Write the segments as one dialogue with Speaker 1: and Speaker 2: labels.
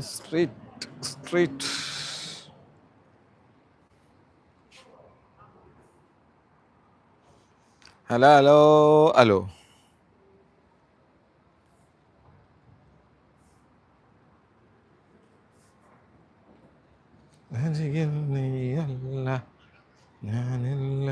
Speaker 1: Street, street. Hello hello hello നീയല്ല ഞാനില്ല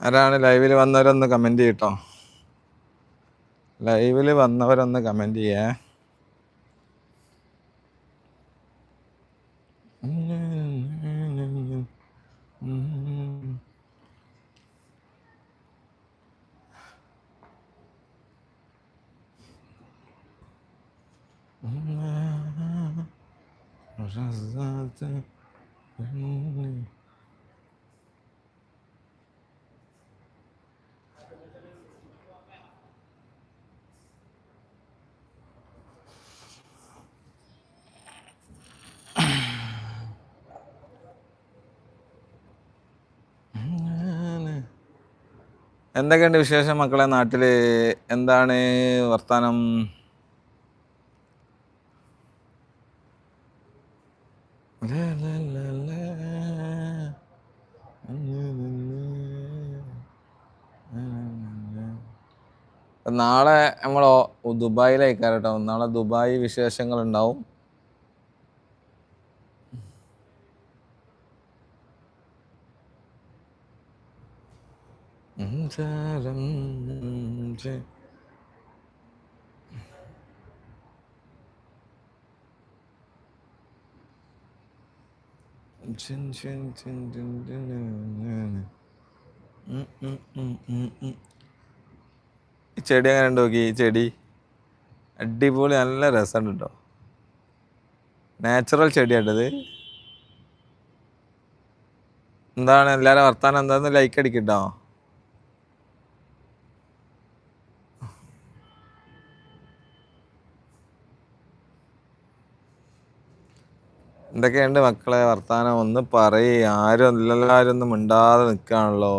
Speaker 1: ആരാണ് ലൈവിൽ വന്നവരൊന്ന് കമന്റ് ചെയ്യട്ടോ. ലൈവിൽ വന്നവരൊന്ന് കമന്റ് ചെയ്യേ. എന്തൊക്കെയുണ്ട് വിശേഷം മക്കളെ നാട്ടിൽ എന്താണ് വർത്താനം. നാളെ നമ്മളോ ദുബായിലേക്കാരട്ടോ. നാളെ ദുബായ് വിശേഷങ്ങൾ ഉണ്ടാവും ഈ ചെടി അങ്ങനെ ഉണ്ട് നോക്കി? ഈ ചെടി അടിപൊളി നല്ല രസമുണ്ട് കേട്ടോ നാച്ചുറൽ ചെടിയാട്ടത് എന്താണ്? എല്ലാവരും വർത്താനം എന്താന്ന് ലൈക്ക് അടിക്കട്ടോ എന്തൊക്കെയുണ്ട് മക്കളെ? വർത്താനം ഒന്ന് പറയ്. ആരും എല്ലാവരും ഒന്നും മിണ്ടാതെ നിൽക്കുകയാണല്ലോ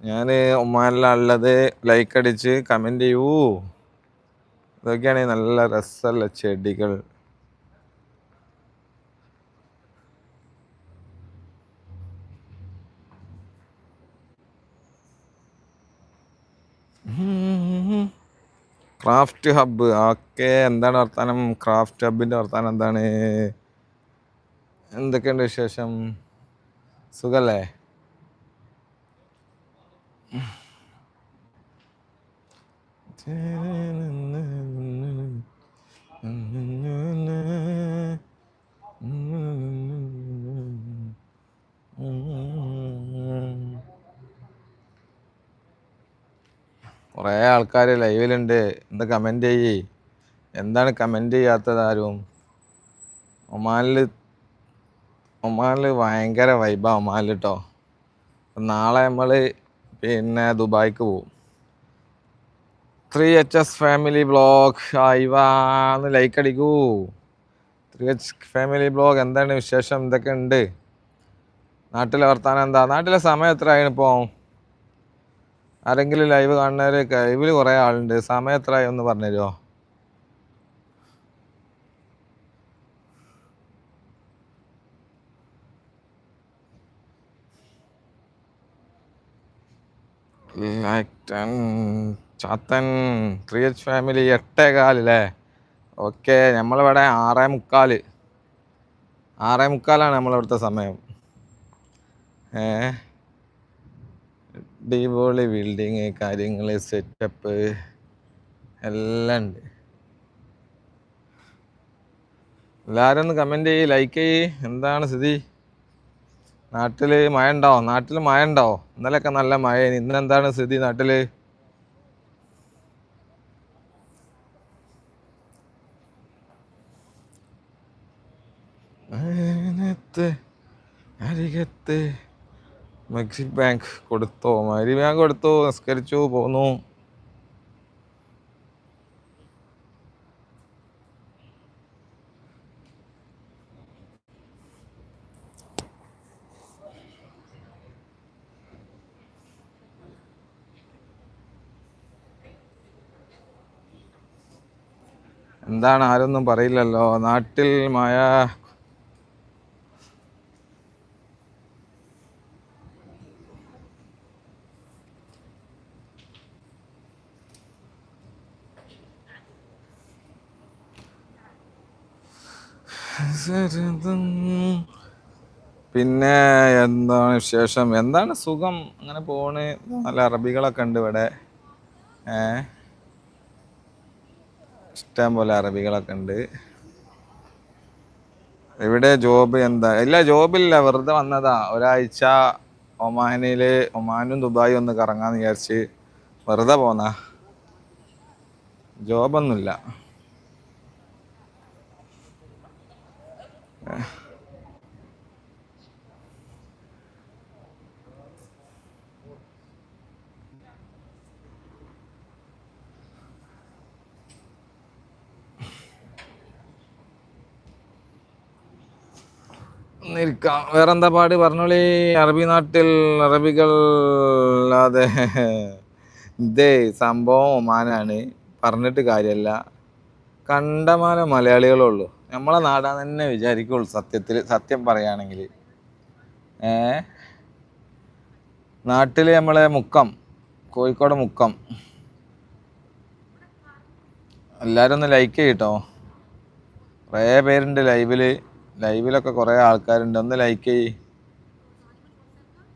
Speaker 1: ഞാൻ ഉമ്മാനിലുള്ളത് ലൈക്ക് അടിച്ച് കമന്റ് ചെയ്യൂ. ഇതൊക്കെയാണ് നല്ല രസമുള്ള ചെടികൾ. ക്രാഫ്റ്റ് ഹബ്ബ് ഓക്കെ എന്താണ് വർത്താനം? ക്രാഫ്റ്റ് ഹബ്ബിന്റെ വർത്താനം എന്താണ്? എന്തൊക്കെയുണ്ട് വിശേഷം? സുഖല്ലേ? കുറേ ആൾക്കാർ ലൈവിലുണ്ട്. എന്താ കമന്റ് ചെയ്യേ? എന്താണ് കമന്റ് ചെയ്യാത്തത് ആരും? ഒമാനിൽ ഒമാനിൽ ഭയങ്കര വൈബാ ഒമാനിൽ കേട്ടോ നാളെ നമ്മൾ പിന്നെ ദുബായ്ക്ക് പോവും. Three H S family blog ആയിവാന്ന് like അടിക്കൂ. ത്രീ എച്ച് ഫാമിലി ബ്ലോഗ് എന്താണ് വിശേഷം? എന്തൊക്കെ ഉണ്ട്? നാട്ടിലെ വർത്താനം എന്താ? നാട്ടിലെ സമയം എത്ര ആയിരുന്നു ഇപ്പോൾ ആരെങ്കിലും ലൈവ് കാണുന്നവർ ലൈവിൽ കുറേ ആളുണ്ട്. സമയം എത്ര ആയി ഒന്ന് പറഞ്ഞു ചാത്തൻ ത്രീ എച്ച് ഫാമിലി എട്ടേ കാലല്ലേ ഓക്കെ നമ്മളിവിടെ ആറേ മുക്കാൽ ആറേ മുക്കാലാണ് നമ്മളിവിടുത്തെ സമയം. ഏ? അടിപൊളി ബിൽഡിങ് കാര്യങ്ങൾ സെറ്റപ്പ് എല്ലാം ഉണ്ട് എല്ലാവരും ഒന്ന് കമന്റ് ചെയ്യ് ലൈക്ക് ചെയ്യ്. എന്താണ് സ്ഥിതി? നാട്ടിൽ മഴ ഉണ്ടാവോ നാട്ടിൽ മഴ ഉണ്ടാവോ ഇന്നലെയൊക്കെ നല്ല മഴ ഇന്നെന്താണ് സ്ഥിതി നാട്ടിൽ അരികത്ത് മെക്സിക് ബാങ്ക് കൊടുത്തോ? മരി ബാങ്ക് കൊടുത്തു? നിസ്കരിച്ചു പോന്നു. എന്താണ് ആരൊന്നും പറയില്ലല്ലോ. നാട്ടിൽ മായ. പിന്നെ എന്താണ് വിശേഷം? എന്താണ് സുഖം? അങ്ങനെ പോണ്. നല്ല അറബികളൊക്കെ ഉണ്ട് ഇവിടെ. ഏ? ഇഷ്ടം പോലെ അറബികളൊക്കെ ഉണ്ട്. ഇവിടെ ജോബ് എന്താ? ഇല്ല ജോബില്ല. വെറുതെ വന്നതാ. ഒരാഴ്ച ഒമാനിൽ ഒമാനും ദുബായും ഒന്ന് കറങ്ങാന്ന് വിചാരിച്ച് വെറുതെ പോന്നാ. ജോബൊന്നുമില്ല. നിൽക്കാം വേറെന്താ പാട്? പറഞ്ഞോളി. അറബി നാട്ടിൽ അറബികൾ അതെ. ഇതേ സംഭവം ഒമാനാണ്. പറഞ്ഞിട്ട് കാര്യമല്ല കണ്ടമാന മലയാളികളുള്ളൂ നമ്മളെ നാടാന്ന് തന്നെ വിചാരിക്കുള്ളൂ സത്യത്തിൽ. സത്യം പറയുകയാണെങ്കിൽ. ഏ? നാട്ടിൽ നമ്മളെ മുക്കം. കോഴിക്കോട് മുക്കം. എല്ലാവരും ഒന്ന് ലൈക്ക് ചെയ്യട്ടോ കുറേ പേരുണ്ട് ലൈവിൽ ലൈവിലൊക്കെ കുറേ ആൾക്കാരുണ്ട്. ഒന്ന് ലൈക്ക് ചെയ്യ്.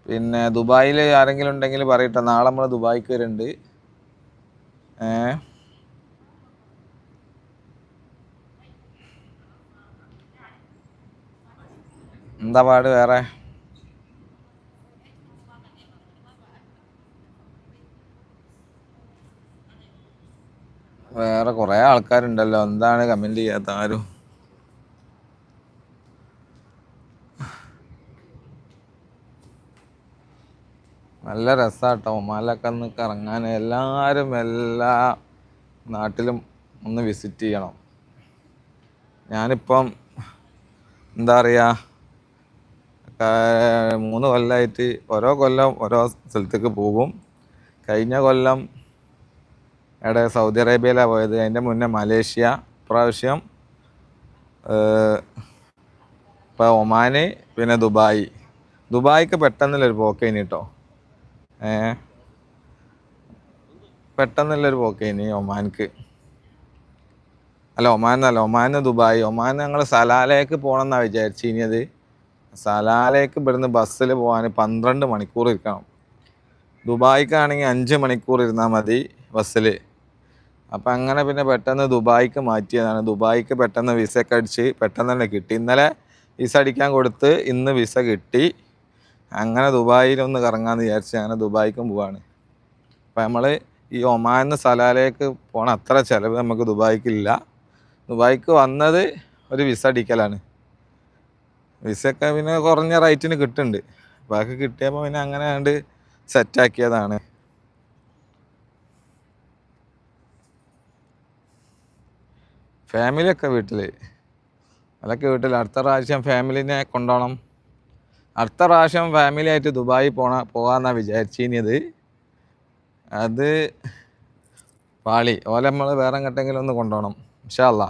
Speaker 1: പിന്നെ ദുബായിൽ ആരെങ്കിലും ഉണ്ടെങ്കിൽ പറയട്ടെ. നാളെ നമ്മൾ ദുബായിക്ക് വരുന്നുണ്ട് ഏ? എന്താ പാട് വേറെ? വേറെ കുറേ ആൾക്കാരുണ്ടല്ലോ. എന്താണ് കമന്റ് ചെയ്യാത്ത ആരും? നല്ല രസാട്ടോ. ഒമാലൊക്കെ ഒന്ന് കറങ്ങാൻ. എല്ലാവരും എല്ലാ നാട്ടിലും ഒന്ന് വിസിറ്റ് ചെയ്യണം. ഞാനിപ്പം എന്താ പറയുക മൂന്ന് കൊല്ലമായിട്ട് ഓരോ കൊല്ലം ഓരോ സ്ഥലത്തേക്ക് പോകും. കഴിഞ്ഞ കൊല്ലം ഇവിടെ സൗദി അറേബ്യയിലാണ് പോയത്. അതിന്റെ മുന്നേ മലേഷ്യ. പ്രാവശ്യം ഇപ്പോൾ ഒമാന് പിന്നെ ദുബായ്. ദുബായിക്ക് പെട്ടെന്നുള്ളൊരു പോക്കേനി കേട്ടോ ഏ. പെട്ടെന്നുള്ളൊരു പോക്കേനി ഒമാൻക്ക്. അല്ല ഒമാൻ എന്നല്ല ഒമാൻ ദുബായ്. ഒമാൻ ഞങ്ങൾ സലാലയ്ക്ക് പോകണം എന്നാണ് അത് സലാലയ്ക്ക് ഇവിടുന്ന് ബസ്സിൽ പോകാൻ പന്ത്രണ്ട് മണിക്കൂർ ഇരിക്കണം. ദുബായിക്കാണെങ്കിൽ അഞ്ച് മണിക്കൂർ ഇരുന്നാൽ മതി ബസ്സിൽ അപ്പം അങ്ങനെ പിന്നെ പെട്ടെന്ന് ദുബായിക്ക് മാറ്റിയതാണ്. ദുബായിക്ക് പെട്ടെന്ന് വിസ ഒക്കെ അടിച്ച് പെട്ടെന്ന് തന്നെ കിട്ടി. ഇന്നലെ വിസ അടിക്കാൻ കൊടുത്ത് ഇന്ന് വിസ കിട്ടി. അങ്ങനെ ദുബായിലൊന്ന് കറങ്ങാമെന്ന് വിചാരിച്ച് അങ്ങനെ ദുബായിക്കും പോവാണ്. അപ്പം നമ്മൾ ഈ ഒമാനെന്ന് സ്ഥലയിലേക്ക് പോണ അത്ര ചിലവ് നമുക്ക് ദുബായിക്കില്ല. ദുബായിക്ക് വന്നത് ഒരു വിസ അടിക്കലാണ്. വിസയൊക്കെ പിന്നെ കുറഞ്ഞ റേറ്റിന് കിട്ടുന്നുണ്ട്. ബാക്കി കിട്ടിയപ്പോൾ പിന്നെ അങ്ങനെ കണ്ട് സെറ്റാക്കിയതാണ് ഫാമിലിയൊക്കെ വീട്ടിൽ അതൊക്കെ വീട്ടിൽ അടുത്ത പ്രാവശ്യം ഫാമിലിനെ കൊണ്ടുപോകണം അടുത്ത പ്രാവശ്യം ഫാമിലി ആയിട്ട് ദുബായി പോണ പോകാമെന്നാണ് വിചാരിച്ചിനിയത് അത് പാളി. ഓല നമ്മൾ വേറെ എങ്ങോട്ടെങ്കിലും ഒന്ന് കൊണ്ടുപോകണം വിശാല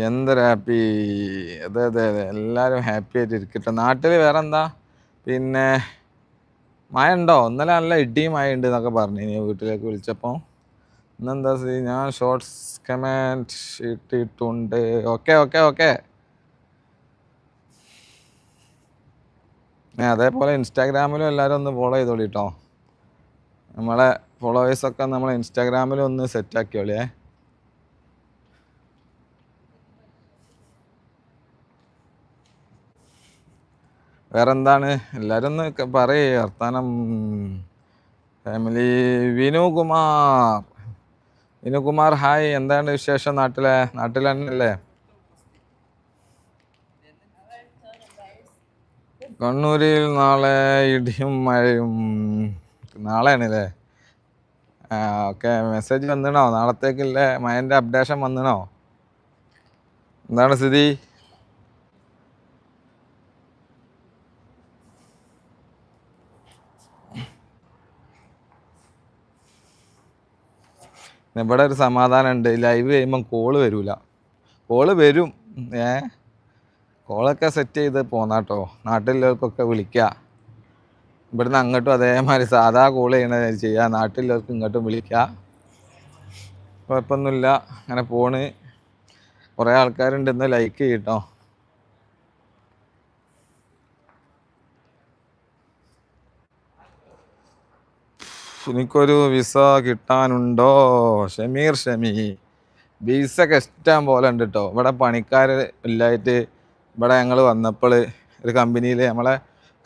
Speaker 1: എന്തൊരു ഹാപ്പി അതെ അതെ അതെ. എല്ലാവരും ഹാപ്പി ആയിട്ട് ഇരിക്കട്ടെ. നാട്ടിൽ വേറെ എന്താ പിന്നെ മഴ ഉണ്ടോ ഇന്നലെ നല്ല ഇടിയും മഴ ഉണ്ട് എന്നൊക്കെ പറഞ്ഞു. ഇനി വീട്ടിലേക്ക് വിളിച്ചപ്പോൾ ഇന്നെന്താ സീ? ഞാൻ ഷോർട്സ് കമാൻഡ് ഇട്ടിട്ടുണ്ട്. ഓക്കെ ഓക്കെ ഓക്കെ അതേപോലെ ഇൻസ്റ്റാഗ്രാമിലും എല്ലാവരും ഒന്ന് ഫോളോ ചെയ്തോളി കേട്ടോ നമ്മളെ ഫോളോവേഴ്സൊക്കെ നമ്മളെ ഇൻസ്റ്റാഗ്രാമിലും ഒന്ന് സെറ്റ് വേറെ എന്താണ് എല്ലാവരും ഒന്ന് പറയേ. വർത്താനം. ഫാമിലി. വിനുകുമാർ. വിനുകുമാർ ഹായ്. എന്താണ് വിശേഷം നാട്ടിലെ? നാട്ടിൽ കണ്ണൂരിൽ നാളെ ഇടിയും മഴയും. നാളെയാണ് അല്ലേ ഓക്കെ. മെസ്സേജ് വന്നിണോ? നാളത്തേക്കില്ലേ മഴന്റെ അപ്ഡേഷൻ വന്നിണോ? എന്താണ് സ്ഥിതി? ഇവിടെ ഒരു സമാധാനം ഉണ്ട്. ലൈവ് ചെയ്യുമ്പം കോൾ വരില്ല കോൾ വരും. ഏ? കോളൊക്കെ സെറ്റ് ചെയ്ത് പോന്നാട്ടോ നാട്ടിലുള്ളവർക്കൊക്കെ വിളിക്കുക ഇവിടുന്ന് അങ്ങോട്ടും അതേമാതിരി സാധാ കോൾ ചെയ്യണ ചെയ്യുക നാട്ടിലുള്ളവർക്ക് ഇങ്ങോട്ടും വിളിക്കുക കുഴപ്പമൊന്നുമില്ല. അങ്ങനെ പോണ്. കുറേ ആൾക്കാരുണ്ട്. ഇന്ന് ലൈക്ക് ചെയ്യട്ടോ എനിക്കൊരു വിസ കിട്ടാനുണ്ടോ? ഷമീർ ഷമി. വിസ ഒക്കെ ഇഷ്ടം പോലെ ഉണ്ട് കേട്ടോ ഇവിടെ പണിക്കാർ ഇല്ലായിട്ട് ഇവിടെ ഞങ്ങൾ വന്നപ്പോൾ ഒരു കമ്പനിയിൽ നമ്മളെ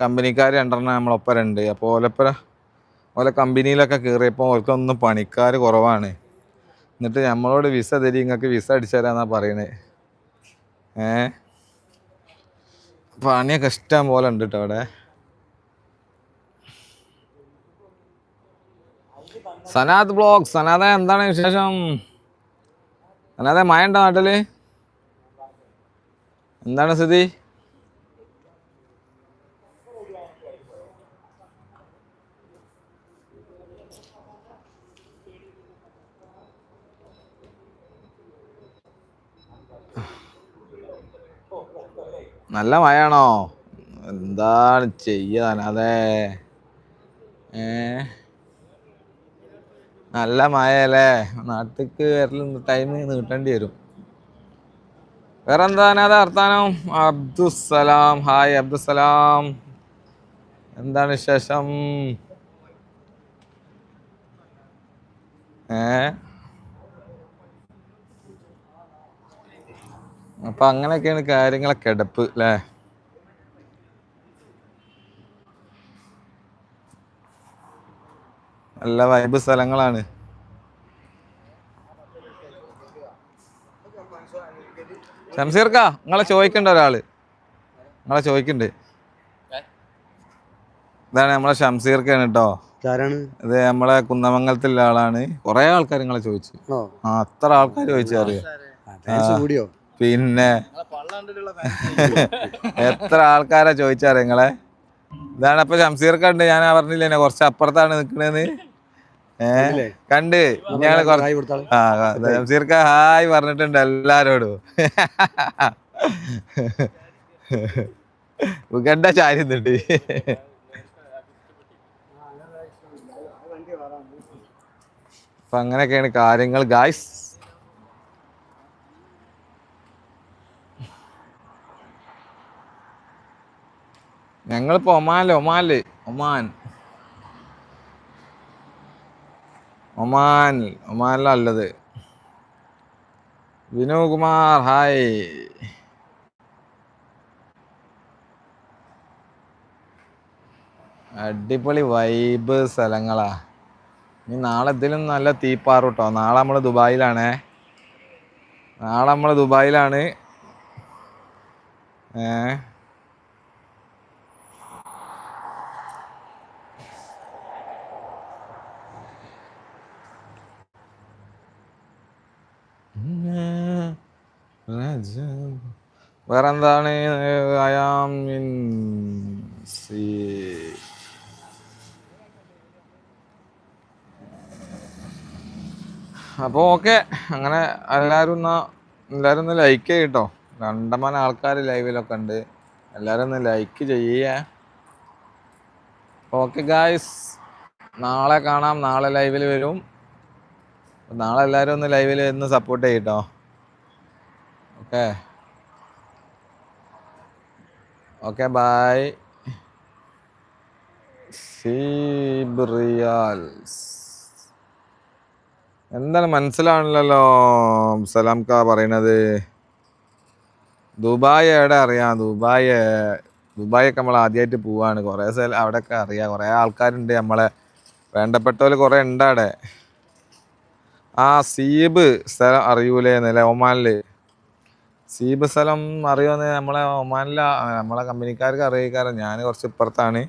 Speaker 1: കമ്പനിക്കാർ രണ്ടെണ്ണം നമ്മളൊപ്പരുണ്ട്. അപ്പോൾ ഓലപ്പര ഓലെ കമ്പനിയിലൊക്കെ കയറിയപ്പോൾ ഓർക്കൊന്നും പണിക്കാർ കുറവാണ്. എന്നിട്ട് നമ്മളോട് വിസ തരി നിങ്ങൾക്ക് വിസ അടിച്ചു തരാന്നാണ് പറയണത് ഏ? പണിയൊക്കെ ഇഷ്ടം പോലെ ഉണ്ട് കേട്ടോ അവിടെ സനാദ് ബ്ലോഗ്. സനാദ എന്താണ് വിശേഷം? സനാദ മഴ ഉണ്ടോ നാട്ടിൽ? എന്താണ് സ്ഥിതി? നല്ല മഴയാണോ? എന്താണ് ചെയ്യാൻ അതെ ഏ? നല്ല മഴയല്ലേ? നാട്ടിക്ക് വരൽ ടൈം നീട്ടേണ്ടി വരും. വേറെ എന്താണ് അത് വർത്താനം അബ്ദുസലാം ഹായ് അബ്ദുസലാം എന്താണ് വിശേഷം? ഏ? അപ്പൊ അങ്ങനെയൊക്കെയാണ് കാര്യങ്ങളെ കിടപ്പ് അല്ലേ നല്ല വൈബ് സ്ഥലങ്ങളാണ്. ഷംസീർക്ക നിങ്ങളെ ചോദിക്കണ്ട ഒരാൾ. നിങ്ങളെ ചോദിക്കണ്ട്. ഇതാണ് നമ്മളെ ഷംസീർക്കാണ് കേട്ടോ
Speaker 2: ആരാണ്
Speaker 1: ഇത് നമ്മളെ കുന്നമംഗലത്തിലുള്ള ആളാണ്. കുറെ ആൾക്കാർ നിങ്ങളെ ചോദിച്ചു. ആ അത്ര ആൾക്കാർ ചോദിച്ചു അറിയാം?
Speaker 2: കൂടിയോ?
Speaker 1: പിന്നെ. എത്ര ആൾക്കാരാ ചോദിച്ചറിയ നിങ്ങളെ? ഇതാണ് അപ്പൊ ഷംസീർക്കുണ്ട് ഞാൻ പറഞ്ഞില്ലേ കുറച്ച് അപ്പുറത്താണ്
Speaker 2: കണ്ടില്ലേ?
Speaker 1: കണ്ട്. ഞങ്ങൾ കുറച്ച്
Speaker 2: ഹായ്
Speaker 1: പറഞ്ഞിട്ടുണ്ട് എല്ലാരോടും. ഉഗണ്ട ചാരുന്നുണ്ട് അപ്പൊ അങ്ങനെയൊക്കെയാണ് കാര്യങ്ങൾ ഗായ്സ് ഞങ്ങളിപ്പോ ഒമാനിൽ ഒമാനിൽ ഒമാൻ. ഒമാൻ ഒമാനിലല്ലത് വിനു കുമാർ ഹായ് അടിപൊളി വൈബ് സ്ഥലങ്ങളാ. ഇനി നാളെ ഇതിലും നല്ല തീപ്പാറ് കേട്ടോ നാളെ നമ്മൾ ദുബായിലാണ്. നാളെ നമ്മൾ ദുബായിലാണ്. ഏ ഐ അയാം ഇൻ സി അപ്പോൾ ഓക്കെ അങ്ങനെ എല്ലാവരും ഒന്ന് എല്ലാവരും ഒന്ന് ലൈക്ക് ചെയ്യട്ടോ. രണ്ടമാന ആൾക്കാർ ലൈവിലൊക്കെ ഉണ്ട്. എല്ലാവരും ഒന്ന് ലൈക്ക് ചെയ്യേ. ഓക്കെ ഗായ്സ് നാളെ കാണാം. നാളെ ലൈവിൽ വരും. നാളെ എല്ലാവരും ഒന്ന് ലൈവിൽ ഒന്ന് സപ്പോർട്ട് ചെയ്യട്ടോ. ഓക്കെ. ഓക്കെ ബായ് സീബ്രിയാൽസ് എന്താണ് മനസ്സിലാണല്ലോ സലാം കാ പറയണത്. ദുബായ് എവിടെ അറിയാം? ദുബായ് ദുബായൊക്കെ നമ്മൾ ആദ്യമായിട്ട് പോവാണ്. കുറേ സ്ഥലം അവിടെയൊക്കെ അറിയാം. കുറേ ആൾക്കാരുണ്ട് നമ്മളെ. വേണ്ടപ്പെട്ടവർ കുറേ ഉണ്ട് അവിടെ ആ സീബ് സ്ഥലം അറിയൂലേന്നല്ലേ? ഒമാനിൽ. സീബ് സ്ഥലം അറിയുമെന്ന് നമ്മളെ ഒമാനിലെ നമ്മളെ കമ്പനിക്കാർക്ക് അറിയിക്കാറ്. ഞാൻ കുറച്ച് ഇപ്പുറത്താണ്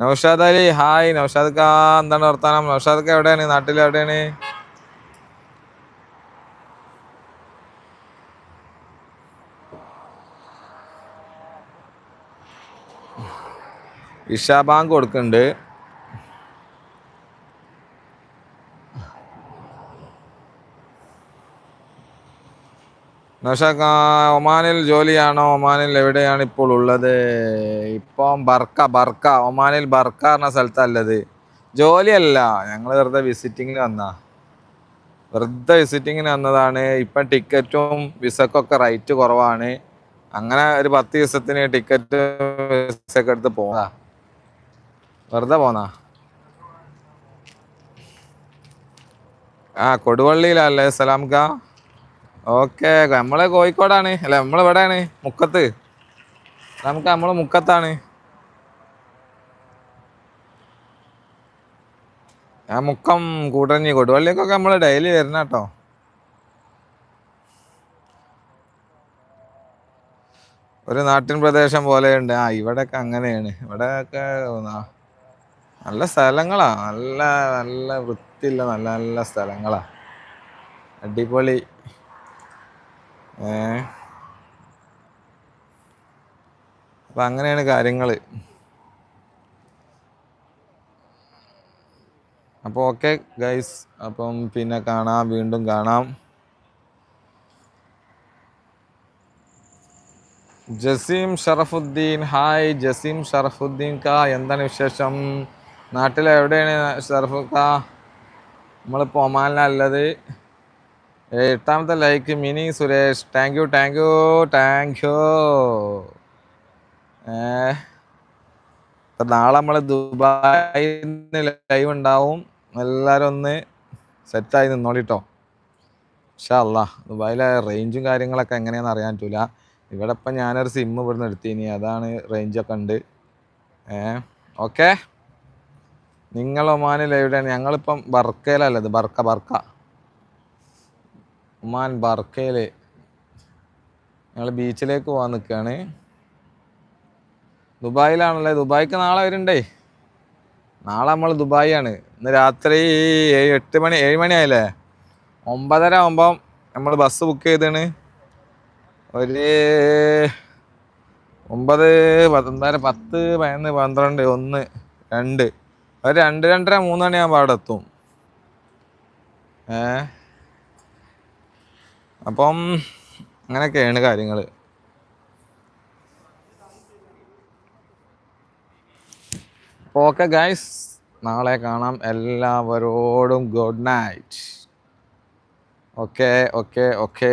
Speaker 1: നൗഷാദ് അലി ഹായ്. നൗഷാദ് കാ എന്താണ് വർത്താനം? നൗഷാദ് കാ എവിടെയാണ്? നാട്ടിൽ എവിടെയാണ്? ഇഷാ ബാങ്ക് കൊടുക്കുന്നുണ്ട്. നൗഷാദ് ഒമാനിൽ ജോലിയാണോ? ഒമാനിൽ എവിടെയാണ് ഇപ്പോൾ ഉള്ളത്? ഇപ്പം ബർക്ക ബർക്ക ഒമാനിൽ ബർക്ക എന്ന സ്ഥലത്തല്ലത്. ജോലിയല്ല ഞങ്ങൾ വെറുതെ വിസിറ്റിങ്ങിന് വന്നാ. വെറുതെ വിസിറ്റിങ്ങിന് വന്നതാണ്. ഇപ്പം ടിക്കറ്റും വിസക്കൊക്കെ റേറ്റ് കുറവാണ്. അങ്ങനെ ഒരു പത്ത് ദിവസത്തിന് ടിക്കറ്റ് വിസൊക്കെ എടുത്ത് പോകാ വെറുതെ പോന്നാ. ആ കൊടുവള്ളിയിലല്ലേ സലാംക്ക ഓക്കെ നമ്മളെ കോഴിക്കോടാണ്. അല്ല നമ്മൾ എവിടെയാണ് മുക്കത്ത്. നമുക്ക് നമ്മൾ മുക്കത്താണ്. ആ മുക്കം കൂട്ടഞ്ഞി കൊടുവള്ളിക്കൊക്കെ നമ്മൾ ഡെയിലി വരുന്ന കേട്ടോ. ഒരു നാട്ടിൻ പ്രദേശം പോലെയുണ്ട്. ആ ഇവിടെയൊക്കെ അങ്ങനെയാണ്. ഇവിടെയൊക്കെ നല്ല സ്ഥലങ്ങളാ. നല്ല നല്ല വൃത്തിയുള്ള നല്ല നല്ല സ്ഥലങ്ങളാ. അടിപൊളി അപ്പം അങ്ങനെയാണ് കാര്യങ്ങൾ അപ്പോൾ ഓക്കെ ഗൈസ്. അപ്പം പിന്നെ കാണാം വീണ്ടും കാണാം. ജസീം ഷറഫുദ്ദീൻ ഹായ്. ജസീം ഷറഫുദ്ദീൻ കാ എന്താണ് വിശേഷം? നാട്ടിലെവിടെയാണ് ഷറഫു കാ? നമ്മളിപ്പോൾ ഒമാനിലുള്ളത് എട്ടാമത്തെ like Mini Suresh. Thank you thank you thank you നാളെ നമ്മൾ ദുബായിൽ ലൈവ് ഉണ്ടാവും. എല്ലാവരും ഒന്ന് സെറ്റായി നിന്നോളിട്ടോ. പക്ഷേ അല്ല ദുബായിലെ റേഞ്ചും കാര്യങ്ങളൊക്കെ എങ്ങനെയാണെന്ന് അറിയാൻ പറ്റൂല. ഇവിടെ ഇപ്പം ഞാനൊരു സിം ഇവിടുന്ന് എടുത്തിനി. അതാണ് റേഞ്ചൊക്കെ ഉണ്ട്. ഏ ഓക്കെ നിങ്ങൾ ഒമാനിൽ എവിടെയാണ് ഞങ്ങളിപ്പം ബർക്കയിലല്ലത് ബർക്ക ബർക്ക ഒമാൻ ബർക്കയിൽ ഞങ്ങൾ ബീച്ചിലേക്ക് പോകാൻ നിൽക്കുകയാണ് ദുബായിലാണല്ലേ? ദുബായിക്ക് നാളെ വരുന്നുണ്ടേ നാളെ നമ്മൾ ദുബായിയാണ്. ഇന്ന് രാത്രി എട്ട് മണി ഏഴ് മണി ആയില്ലേ? ഒമ്പതര ആകുമ്പം നമ്മൾ ബസ് ബുക്ക് ചെയ്താണ്. ഒരു ഒമ്പത് പത്തൊമ്പതര പത്ത് പതിനൊന്ന് പന്ത്രണ്ട് ഒന്ന് രണ്ട്. ഒരു രണ്ട് രണ്ടര മൂന്ന് മണിയാകുമ്പോൾ അവിടെ എത്തും. ഏ? അപ്പം അങ്ങനെയൊക്കെയാണ് കാര്യങ്ങൾ ഓക്കെ ഗൈസ് നാളെ കാണാം. എല്ലാവരോടും good night. Okay okay okay.